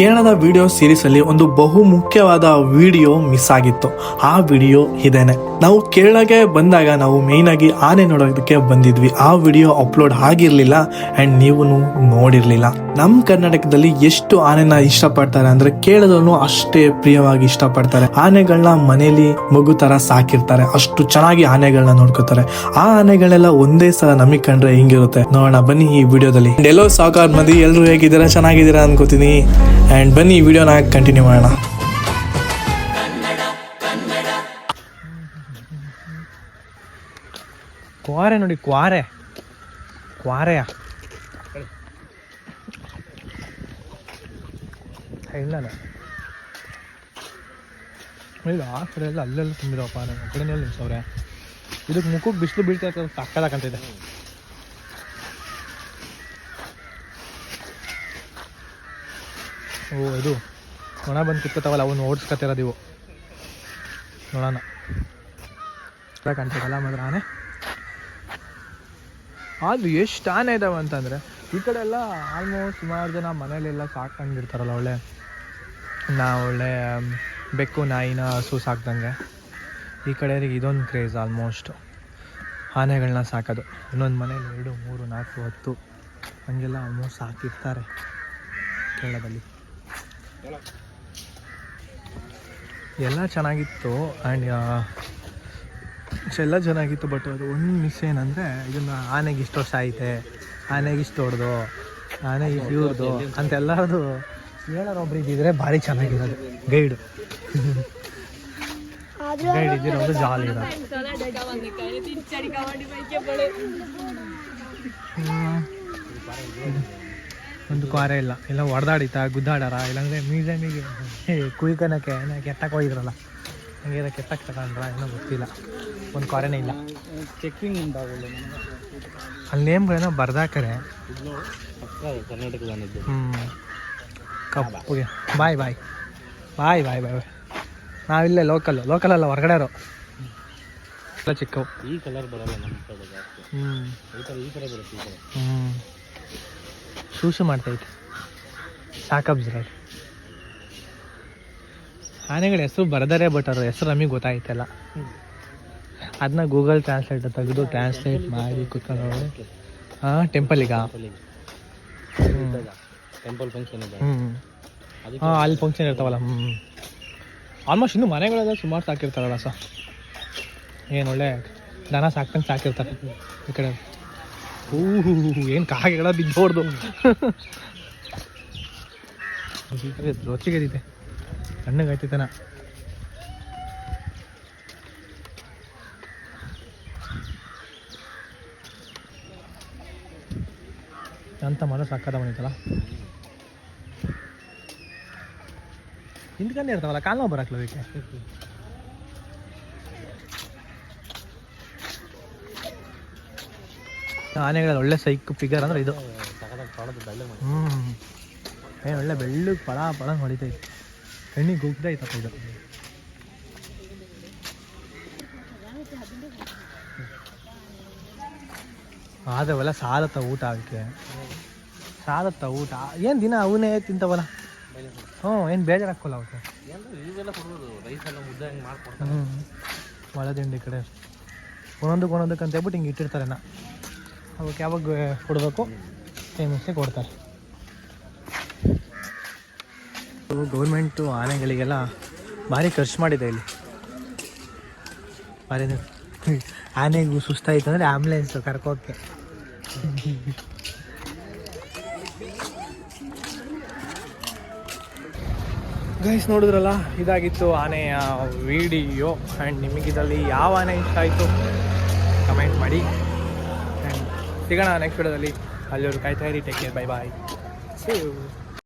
ಕೇರಳದ video series ಅಲ್ಲಿ ಒಂದು ಬಹು ಮುಖ್ಯವಾದ ವಿಡಿಯೋ ಮಿಸ್ ಆಗಿತ್ತು. ಆ ವಿಡಿಯೋ ಇದೇನೆ. ನಾವು ಕೇರಳಗೆ ಬಂದಾಗ ನಾವು ಮೇಯ್ನಾಗಿ ಆಗಿ ಆನೆ ನೋಡೋದಕ್ಕೆ ಬಂದಿದ್ವಿ. ಆ ವಿಡಿಯೋ ಅಪ್ಲೋಡ್ ಆಗಿರ್ಲಿಲ್ಲ ಅಂಡ್ ನೀವು ನೋಡಿರ್ಲಿಲ್ಲ. ನಮ್ ಕರ್ನಾಟಕದಲ್ಲಿ ಎಷ್ಟು ಆನೆನ ಇಷ್ಟಪಡ್ತಾರೆ ಅಂದ್ರೆ ಕೇರಳದಲ್ಲೂ ಅಷ್ಟೇ ಪ್ರಿಯವಾಗಿ ಇಷ್ಟಪಡ್ತಾರೆ. ಆನೆಗಳನ್ನ ಮನೇಲಿ ಮಗು ತರ ಸಾಕಿರ್ತಾರೆ. ಅಷ್ಟು ಚೆನ್ನಾಗಿ ಆನೆಗಳನ್ನ ನೋಡ್ಕೋತಾರೆ. ಆ ಆನೆಗಳೆಲ್ಲ ಒಂದೇ ಸಲ ನಮಗ್ ಕಂಡ್ರೆ ಹಿಂಗಿರುತ್ತೆ? ನೋಡೋಣ, ಬನ್ನಿ ಈ ವಿಡಿಯೋದಲ್ಲಿ. ಎಲ್ಲೋ ಸಾಕಾರ್ ಮಂದಿ ಎಲ್ಲರೂ ಹೇಗಿದ್ದೀರಾ? ಚೆನ್ನಾಗಿದ್ದೀರಾ ಅನ್ಕೋತೀನಿ. ಅಂಡ್ ಬನ್ನಿ, ಈ ವಿಡಿಯೋನ ಕಂಟಿನ್ಯೂ ಮಾಡೋಣ. ಕ್ವಾರೆ ನೋಡಿ, ಕ್ವಾರೆ. ಕ್ವಾರೆಯ. ಇಲ್ಲ ಇಲ್ಲ. ಆ ಕಡೆ ಎಲ್ಲ ಅಲ್ಲೆಲ್ಲ ತುಂಬಿದವಪ್ಪ ಆ ಕಡೆನೇ ನಿಲ್ಸವ್ರೆ. ಇದಕ್ಕೆ ಮುಖಕ್ಕೆ ಬಿಸಿಲು ಬೀಳ್ತಾ ಇರ್ತದೆ ಸಕ್ಕದಾಗಂತಿದೆ ಓ, ಇದು. ಒಣ ಬಂದು ಕಿತ್ತತಾವಲ್ಲ ಅವನು ಓಡಿಸ್ಕೊತಿರೋದು ಇವು. ನೋಡೋಣ. ಕಾಣ್ತದಲ್ಲ ಮಾತ್ರ ಆನೆ ಅದು ಎಷ್ಟು ಆನೆ ಇದಾವೆ ಅಂತಂದರೆ, ಈ ಕಡೆ ಎಲ್ಲ ಆಲ್ಮೋಸ್ಟ್ ಸುಮಾರು ಜನ ಮನೇಲೆಲ್ಲ ಸಾಕೊಂಡಿರ್ತಾರಲ್ಲ ಒಳ್ಳೆ. ನಾ ಒಳ್ಳೆ ಬೆಕ್ಕು, ನಾಯಿನ ಹಸು ಸಾಕ್ದಂಗೆ. ಈ ಕಡೆಯವ್ರಿಗೆ ಇದೊಂದು ಕ್ರೇಜ್ ಆಲ್ಮೋಸ್ಟ್ ಆನೆಗಳನ್ನ ಸಾಕೋದು. ಇನ್ನೊಂದು ಮನೇಲಿ ಎರಡು, ಮೂರು, ನಾಲ್ಕು, ಹತ್ತು. ಹಂಗೆಲ್ಲ ಆಲ್ಮೋಸ್ಟ್ ಸಾಕಿರ್ತಾರೆ. ಕೇರಳದಲ್ಲಿ. ಎಲ್ಲ ಚೆನ್ನಾಗಿತ್ತು ಆ್ಯಂಡ್ ಎಲ್ಲ ಚೆನ್ನಾಗಿತ್ತು ಬಟ್ ಅದು ಒಂದು ಮಿಸ್ ಏನಂದರೆ ಇದನ್ನು ಆನೆಗೆ ಇಷ್ಟು ವರ್ಷ ಐತೆ ಆನೆಗೆ ಇಷ್ಟು ಹೊಡೆದು ಆನೆ ಇವ್ರದ್ದು ಅಂತೆಲ್ಲದು ಹೇಳೋರು ಒಬ್ರು ಇದ್ದಿದ್ರೆ ಭಾರಿ ಚೆನ್ನಾಗಿರೋದು ಗೈಡು. ಗೈಡ್ ಇದ್ದಿರೋದು ಜಾಲಿ ಇರೋದು. ಹ್ಮ್. ಒಂದು ಕಾರ ಇಲ್ಲ. ಎಲ್ಲ ಹೊಡೆದಾಡಿತ ಗುದ್ದಾಡಾರ ಇಲ್ಲಾಂದರೆ ಮ್ಯೂಸಿಯಮಿಗೆ ಕುಯ್ಕನಕ್ಕೆ ಏನೋ ಕೆತ್ತಕ್ಕೆ ಹೋಗಿದ್ರಲ್ಲ. ಹಂಗೆ ಏನೋ ಕೆತ್ತಕ್ಕೆ ತಗೊಂಡ್ರ ಏನೋ ಗೊತ್ತಿಲ್ಲ. ಒಂದು ಕಾರೇನೇ ಇಲ್ಲ. ಚೆಕ್ಕಿಂಗ್ ಉಂಟಾಗಲ್ಲ ಅಲ್ಲಿ ನೇಮ್ಗಳೇನೋ ಬರ್ದಾಕರೆ. ಕರ್ನಾಟಕದಲ್ಲಿದ್ದು ಹ್ಞೂ ಕಪ್ಪಗೆ. ಬಾಯ್ ಬಾಯ್. ಬಾಯ್ ಬಾಯ್ ಬಾಯ್ ಬಾಯ್. ನಾವಿಲ್ಲೇ ಲೋಕಲ್ ಲೋಕಲ್ ಅಲ್ಲ ಇರೋ ಎಲ್ಲ ಚಿಕ್ಕ ಈ ಕಲರ್ ಬರಲ್ಲ ನಮ್ಮ ಕಡೆ ಹ್ಞೂ ಈ ಥರ ಈ ಥರ ಬರುತ್ತೆ ಹ್ಞೂ ಶೂಶು ಮಾಡ್ತೈತೆ. ಸಾಕಬ್ಸ್ರಲ್ಲಿ ಆನೆಗಳ ಹೆಸರು ಬರೆದರೆ ಬಟ್ ಅವ್ರ ಹೆಸರು ನಮಗೆ ಗೊತ್ತಾಯ್ತಲ್ಲ. ಅದನ್ನ ಗೂಗಲ್ ಟ್ರಾನ್ಸ್ಲೇಟ್ ತೆಗೆದು ಟ್ರಾನ್ಸ್ಲೇಟ್ ಮಾಡಿ ಕುತ್ಕೊಂಡು ಹಾಂ ಟೆಂಪಲಿಗ ಟೆಂಪಲ್ ಫಂಕ್ಷನ್ ಇದೆ. ಹ್ಞೂ ಹಾಂ ಅಲ್ಲಿ ಫಂಕ್ಷನ್ ಇರ್ತಾವಲ್ಲ ಹ್ಞೂ ಆಲ್ಮೋಸ್ಟ್ ಇನ್ನೂ ಮನೆಗಳೆಲ್ಲ ಸುಮಾರು ಸಾಕಿರ್ತಾರಲ್ಲ ಸರ್ ಏನು ಒಳ್ಳೆ ದನ ಸಾಕ್ತಂಗೆ ಸಾಕಿರ್ತಾರೆ ಈ ಕಡೆ. ಹೂ ಏನು ಕಾಗೆಗಳ ಬಿದ್ದೋಡ್ದು ರೊಚ್ಚಿಗೆದಿದೆ ಕಣ್ಣಿಗಾಯ್ತಿತ್ತನ ಅಂತ ಮರ ಸಾಕದ ಬಂದಿತ್ತಲ್ಲ ಹಿಂದ್ಕಂಡು ಇರ್ತಾವಲ್ಲ ಕಾಲ್ ನೋವು ಬರಕ್ಲ ಆನೆಗಳಲ್ಲಿ ಒಳ್ಳೆ ಸೈಕ್ ಫಿಗರ್ ಅಂದ್ರೆ ಇದು. ಹ್ಞೂ ಏನು ಒಳ್ಳೆ ಬೆಳ್ಳಗೆ ಪಳ ಪಳ ಹೊಡಿತೈತೆ ಕಣ್ಣಿಗೆ ಗುಗ್ದೈತಪ್ಪ ಇದು. ಆದವಲ್ಲ ಸಾಲತ್ತ ಊಟ ಅದಕ್ಕೆ ಸಾಲತ್ತ ಊಟ. ಏನು ದಿನ ಅವನೇ ತಿಂತವಲ್ಲ ಹ್ಞೂ ಏನು ಬೇಜಾರು ಹಾಕೋಲ್ಲ ಅವಕ್ಕೆ. ಹ್ಞೂ ಈ ಕಡೆ ಒಂದೊಂದಕ್ಕೆ ಒಂದೊಂದಕ್ಕೆ ಅಂತ ಹೇಳ್ಬಿಟ್ಟು ಹಿಂಗೆ ಇಟ್ಟಿರ್ತಾರೆ ನಾ. ಅವಕ್ಕೆ ಯಾವಾಗ ಕೊಡಬೇಕು? ಟೈಮಿಂಗ್ಸೇ ಕೊಡ್ತಾರೆ. ಗೌರ್ಮೆಂಟು ಆನೆಗಳಿಗೆಲ್ಲ ಭಾರಿ ಖರ್ಚು ಮಾಡಿದೆ ಇಲ್ಲಿ. ಭಾರಿ ಆನೆಗೂ ಸುಸ್ತಾಯಿತು ಅಂದರೆ ಆ್ಯಂಬುಲೆನ್ಸು ಕರ್ಕೋಕ್ಕೆ ಗೈಸ್ ನೋಡಿದ್ರಲ್ಲ? ಇದಾಗಿತ್ತು ಆನೆಯ ವಿಡಿಯೋ ಆ್ಯಂಡ್ ನಿಮಗಿದಲ್ಲಿ ಯಾವ ಆನೆ ಇಷ್ಟ ಆಯಿತು? ಕಮೆಂಟ್ ಮಾಡಿ. ಆ್ಯಂಡ್ ಸಿಗೋಣ ನೆಕ್ಸ್ಟ್ ವಿಡಿಯೋದಲ್ಲಿ ಅಲ್ಲಿ. ಕಾಯ್ತಾ ಇರಿ ಟೇಕ್ ಕೇರ್ ಬೈ ಬಾಯ್